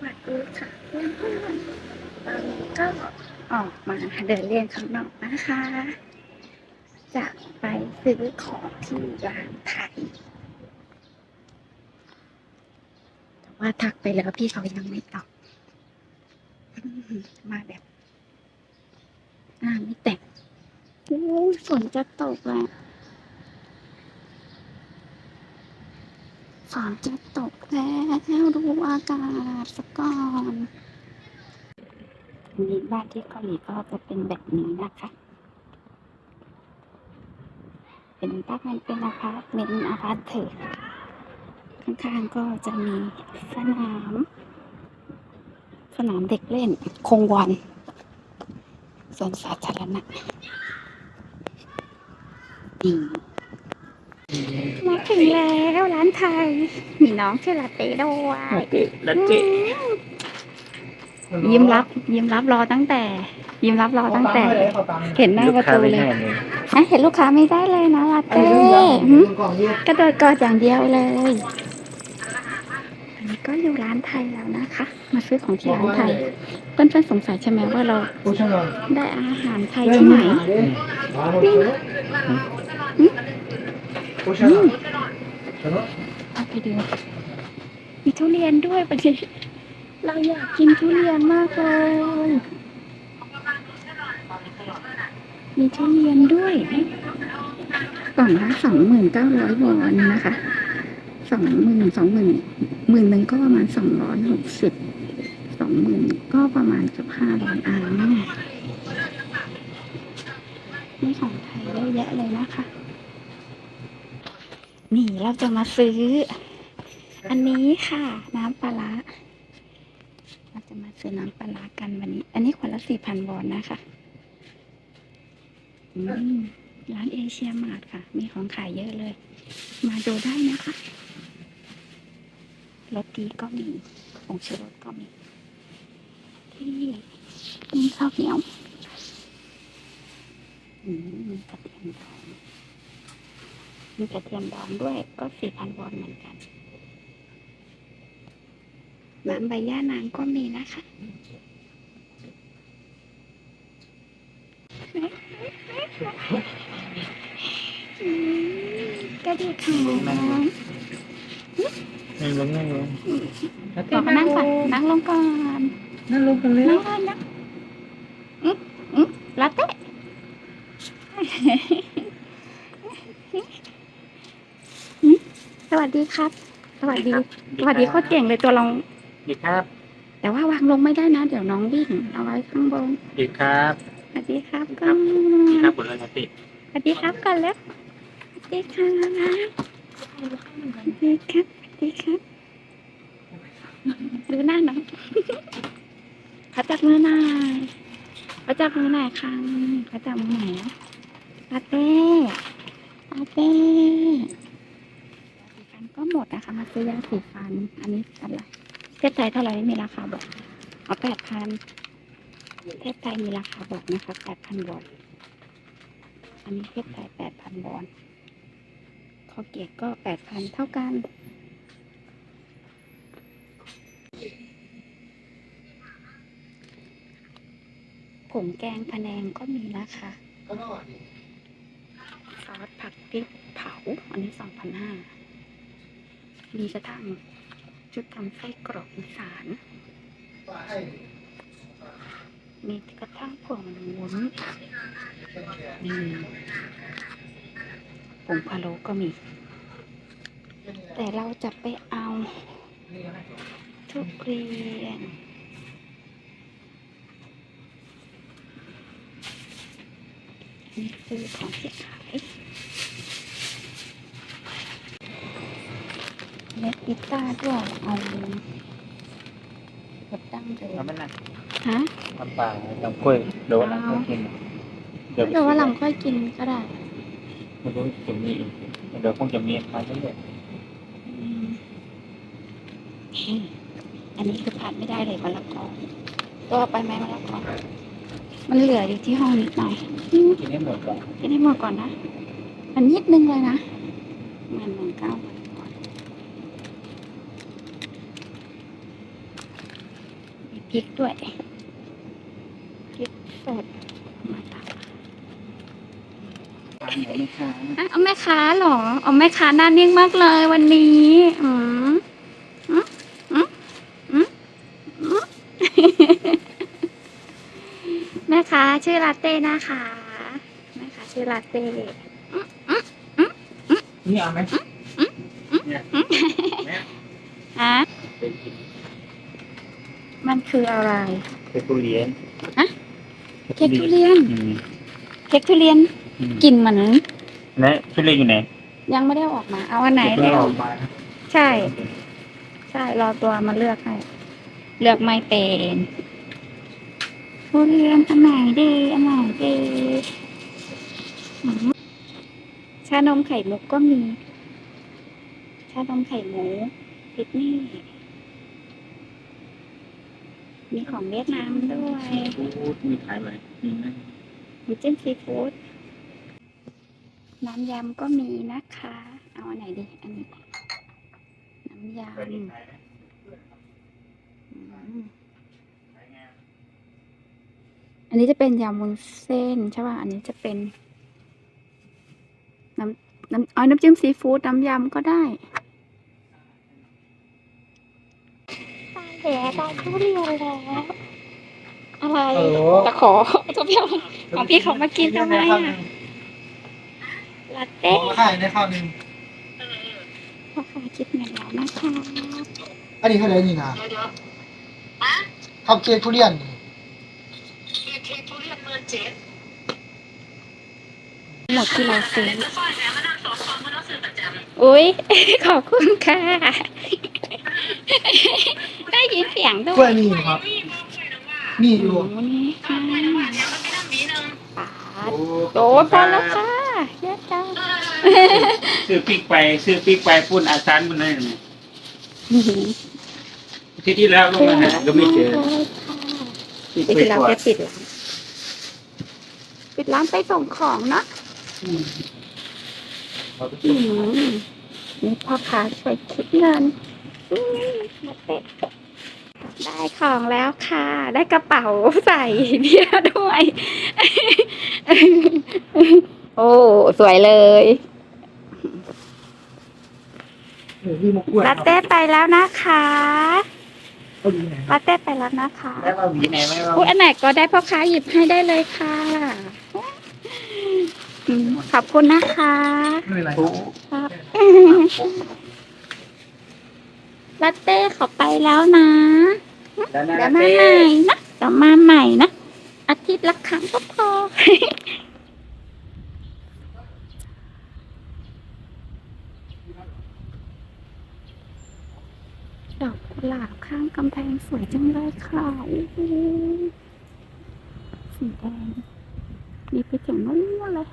วัสดีค่ะเพื่อนๆตอนนี้ก็ออกมาเดินเล่นข้างนอกนะคะ จะไปซื้อของที่ร้านไทยแต่ว่าทักไปแล้วพี่เขายังไม่ตอบมาแบบอ่าไม่แต่งฝนจะตกแล้ว ฝนจะตกแล้วดูอากาศสักก่อนนี่บ้านที่เกาหลีก็จะเป็นแบบนี้นะคะ เป็นบ้านเป็นอพาร์ตเมนต์อพาร์ตเถอะข้างๆก็จะมีสนาม สนามเด็กเล่นคงวันสวนสาธารณะนี่ ถึงแล้วร้านไทย มีน้องชื่อลาเต้ด้วยโอเคแล้วเจ๊ยิ้มรับ ยิ้มรับรอตั้งแต่ ยิ้มรับรอตั้งแต่ เห็นหน้าประตูเลยอะเห็นลูกค้าไม่ได้เลยนะลาเต้หึกระโดดกอดอย่างเดียวเลยอันนี้ก็อยู่ร้านไทยแล้วนะคะ มาซื้อของที่ร้านไทยเพื่อนๆสงสัยใช่ไหมว่าเราได้อาหารไทยที่ไหน เอาไปดูมีทุเรียนด้วยประเด็นเราอยากกินทุเรียนมากเลยมีทุเรียนด้วยกล่องละสองหมื่นเก้าร้อยวอนนะคะสองหมื่นสองหมื่นหมื่นหนึ่งก็ประมาณสองร้อยหกสิบสองหมื่นก็ประมาณเกือบห้าร้อยอันนี่ของไทยเยอะแยะเลยนะคะ นี่เราจะมาซื้อ อันนี้ค่ะ น้ำปลาร้าเราจะมาซื้อน้ำปลาร้ากันวันนี้ อันนี้ขวดละสี่พันวอนนะคะร้านเอเชียมาร์ทค่ะ มีของขายเยอะเลย มาดูได้นะคะรสดีก็มีผงชูรสก็มี ที่นี่ข้าวเหนียวอืมกระเทียมดอง มีกระเทียมดองด้วยก็สี่พันวอนเหมือนกันน้ำใบย่านางก็มีนะคะอืมกระดูกขานั่งลงนั่งลงขอนั่งก่อนนั่งลงก่อนนั่งลงกันเลยนั่งก่อนนะอืมอืมลาเต้อืมส วัสดีครับ สวัสดี สวัสดีโคตรเก่งเลยตัวเราดีครับ แต่ว่าวางลงไม่ได้นะ เดี๋ยวน้องวิ่งเอาไว้ข้างบน ดีครับ สวัสดีครับคก็รับดีครับบุญรติสวัสดีครับก่อนแล้วสวัสดีครับสวัสดีครับสวัสดีครับดูหน้าน้องขอจับมือหน่อยขอจับมือหน่อยค่ะขอจับมือหน่อยนะอาเต้อาเต้สีฟันก็ หมดนะคะ มาซื้อยาสีฟัน อันนี้อะไรเทพไทยเท่าไหร่ไม่มีราคาบอกเอาแปดพันเทพไทยมีราคาบอกนะคะแปดพันบาทอันนี้เทียบไทยแปดพันวอนคอเกียรติก็แปดพันเท่ากันผงแกงพะแนงก็มีนะคะซอสผัดพริกเผา อันนี้สองพันห้า มีกระทั่งชุดทำไส้กรอกอีสานมีกระทั่งผงวุ้นมีผงพะโล้ก็มี แต่เราจะไปเอาทุเรียนนี่คือของที่ขาย เม็ดพิต้าด้วยเอาแบบตั้งเดิมทำไม่นานฮะทำปลาลำกล้วยเดี๋ยววันหลังก็กินเดี๋ยวเดี๋ยววันหลังค่อยกินก็ได้ไม่รู้จะมีอีกเดี๋ยวคงจะมีมาเรื่อยอืมอันนี้คือผ่านไม่ได้เลยมะละกอตัวเอาไปไหมมะละกอมันเหลืออยู่ที่ห้องนิดหน่อยอืมๆกินให้หมดก่อนกินให้หมดก่อนนะ มันนิดนึงเลยนะมันหนึ่งเก้า พริกด้วยพริกสดมาตักทานไหนไม่ค้าอะเอาแม่ค้าเหรอเอาแม่ค้าหน้านิ่งมากเลยวันนี้อืมอืมอืมอืมอืม แม่ค้าชื่อลาเต้นะคะแม่ค้าชื่อลาเต้นี่เอาไหมเนี่ยแม่ฮะเป็นกิน มันคืออะไรเป็นทุเรียนฮะเค้กทุเรียน อืมเค้กทุเรียนอืมกลิ่นเหมือนและทุเรียนอยู่ไหนยังไม่ได้เอาออกมา เอาอันไหนเพิ่เร็งวออกมาใช่ ใช่รอตัวมาเลือกให้ เลือกไม่เป็นทุเรียนอันไหนดีอันไหนดีอืมชานมไข่มุกก็มี ชานมไข่หมูพิทนี่ มีของเวียดนามด้วยพูดมีขายไหมมีไหมมีจิ้มซีฟู้ดน้ำยำก็มีนะคะ เอาอันไหนดี อันนี้ น้ำยำอันนี้จะเป็นยำวุ้นเส้นใช่ป่ะ อันนี้จะเป็น น้ำน้ำเอน้ำจิ้มซีฟู้ดน้ำยำก็ได้ ตายแล้วได้ทุเรียนแล้ว อะไรโอ้โหตะขอจะเพียวของพี่เขามากินทำไมอะลาขเต้อมาขายในข้าวหนึ่งพ่อค้าคิดเงินแล้วนะคะอันนี้เขาเลยนี่นะข้าวเค้กทุเรียนหมดที่เราซื้ออุ้ย ขอบคุณค่ะ ได้ยินเสียงด้กล้ววยยมีครับ มีอยู่โอ้นี่ค่ะปาดโอ้โอ้พอแล้วค่ะเยอะจังซื้อปิ๊กไปซื้อปิ๊กไปปุ่นอาซานมันเลยนะที่ที่แล้วก็มาหาก็ไม่เจอปิดร้านแกปิดร้านปิดร้านไปส่งของเนอะเขาก็อืมนี่พ่อค้าช่วยคิดเงินอืมมาเตะ ได้ของแล้วค่ะ ได้กระเป๋าใส่เบียร์ด้วย โอ้สวยเลยเออมีมะกล้วยลาเต้ไปแล้วนะคะเอาดีไหนลาเต้ไปแล้วนะคะแม่ว่าหวีไหนไม่ว่าอุ้ยอันไหนก็ได้พ่อค้าหยิบให้ได้เลยค่ะอืมขอบคุณนะคะ ไม่เป็นไรโอ้ครับลาเต้เขาไปแล้วนะ แล้วนะเดี๋ยวมาเต้ใหม่นะเดี๋ยวมาใหม่นะ อาทิตย์ละครั้งก็พอ ดอกกุหลาบข้างกำแพงสวยจังเลยค่ะโอ้โหสีแดงมีไปถึงนู่นเลย